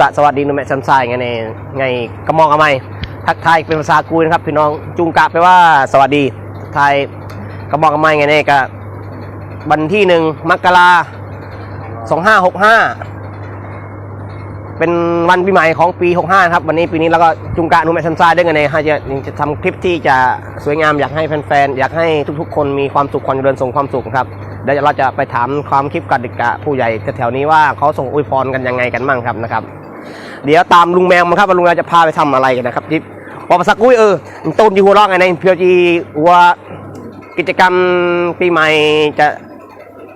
กะสวัสดีนุ่มแม่ซันไซไงในไงกระมองอาไหมทักทายเป็นภาษากุยนะครับพี่น้องจุงกะแปลว่าสวัสดีทักทายกระมองอาไหมไงเนี่ยก็วันที่หนึ่งมกราสองห้าหกห้าเป็นวันปีใหม่ของปี 65 ครับ วันนี้ปีนี้เราก็จุงกะนุ่มแม่ซันไซด้วยกันในฮะจะจะทำคลิปที่จะสวยงามอยากให้แฟนๆ อยากให้ทุกๆ คนมีความสุขความเจริญส่งความสุขครับเดี๋ยวเราจะไปถามความคิดกันดิกะผู้ใหญ่แถวๆนี้ว่าเขาส่งอวยพรกันยังไงกันบ้างครับนะครับ เดี๋ยวตามลุงแมวมาครับว่าลุงแมวจะพาไปทำอะไรกันนะครับที่พอภาษากุ้ยเออต้นยีหัวร้องไงในเพียวจีว่ากิจกรรมปีใหม่จะ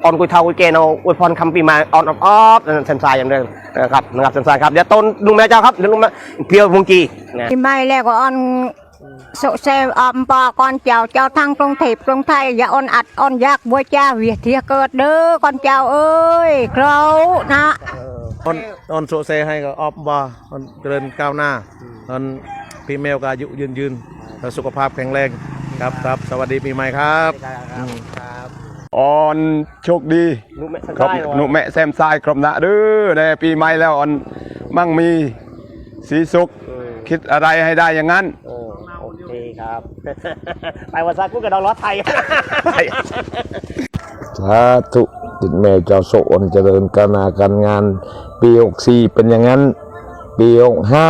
ออนกุยเทากุยเกนเอาอวยพรคำปีใหม่ออนออฟออฟเซนซายอย่างเดิมนะครับนะครับเซนซายครับเดี๋ยวต้นลุงแมวเจ้าครับเดี๋ยวลุงแมวเพียววงกีนะที่ไม่แล้วก็ออนโซเซลอมปอก่อนเจ้าเจ้าทั้งตรงเทพตรงไทยอย่าออนอัดออนยากบัวจ้าเวียเทียเกิดเด้อก่อนเจ้าเอ้ยเขานะตอนตอนโซเซให้ก็ออฟบาตอนเจริญก้าวหน้าตอนปีเมลก็อายุยืนยืนและสุขภาพแข็งแรงครับครับ สวัสดีปีใหม่ครับครับออนโชคดีลุงแมวเซนครบซายหนุแม่แซมทรายครบนะเด้อในปีใหม่แล้วออนมั่งมีสีสุขคิดอะไรให้ได้อย่างนั้นโอ้โอเคครับ ไปภาษากุ้ยกับดองล้อไทยสาธุติดแม่เจ้าโสอนเจริญการนาการงาน ปีหกสี่เป็นอย่างนั้น ปีหกห้า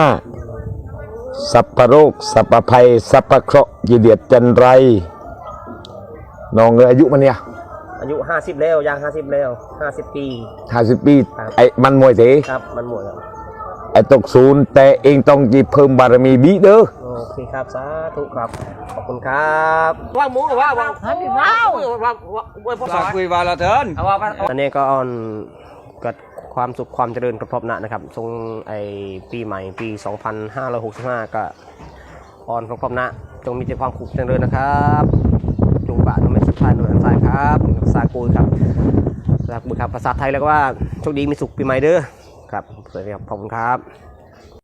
สัพพโรคสัพพภัยสัพพเคราะห์ยีเดียดจันไรน้องเอ้ยอายุมันเนี่ยอายุ50แล้วย่าง50แล้ว50ปีห้าสิบปีครับไอ้มันมวยเถครับ มันหมดแล้วไอ้ตกศูนย์แต่เองต้องจีเพิ่มบารมีบีเด้อโอเคครับสาธุครับขอบคุณครับว่าหมูว่าว่าฮันนี่ว้าวว่าว่าว่าว่าสาคุยวาลาเทินเอาว่าอันนี้ก็ออ กับความสุขความเจริญกระทบหนะนะครับทรงไอปีใหม่ปี 2565 ก็ออนกระทบหนะจงมีแต่ความสุขเจริญนะครับจงบะนไม่สุดท้ายนนสายครับสากูครับสาษากูครับภาษาไทยแล้วก็ว่าโชคดีมีสุขปีใหม่เด้อครับสวัสดีครับขอบคุณครับ